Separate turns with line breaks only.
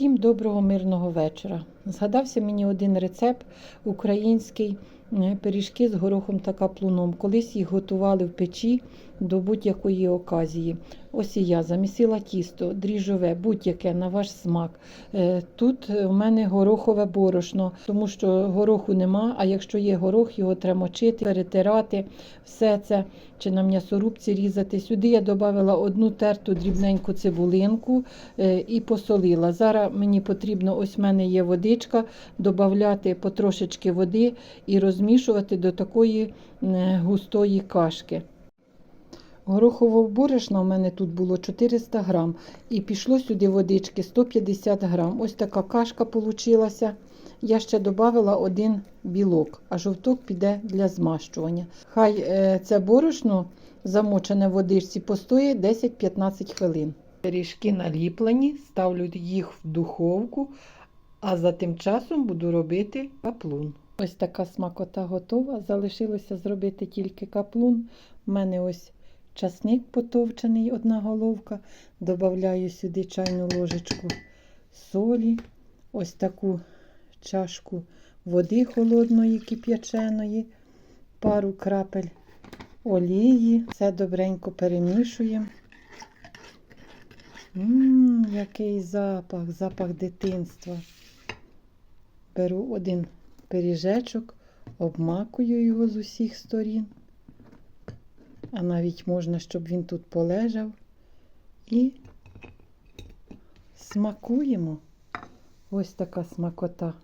Всім доброго мирного вечора. Згадався мені один рецепт український е, пиріжки з горохом та каплуном. Колись їх готували в печі до будь-якої оказії. Ось і я замісила тісто, дріжове, будь-яке на ваш смак. Е, Тут у мене горохове борошно, тому що гороху нема, а якщо є горох, його треба мочити, перетирати все це чи на м'ясорубці різати. Сюди я додала одну терту дрібненьку цибулинку е, і посолила. Зараз мені потрібно, ось в мене є водичка, додати потрошечки води і розмішувати до такої е, густої кашки. Горохового борошна у мене тут було 400 грам. І пішло сюди водички 150 грам. Ось така кашка получилася. Я ще додала один білок, а жовток піде для змащування. Хай е, це борошно замочене в водичці постоїть 10-15 хвилин. Пиріжки наліплені, ставлю їх в духовку, а за тим часом буду робити каплун. Ось така смакота готова. Залишилося зробити тільки каплун. У мене ось часник потовчений, одна головка. Добавляю сюди чайну ложечку солі, ось таку чашку води холодної, кип'яченої, пару крапель олії. Все добренько перемішуємо. Ммм, який запах, запах дитинства. Беру один пиріжечок, обмакую його з усіх сторін. А навіть можна, щоб він тут полежав. І смакуємо. Ось така смакота.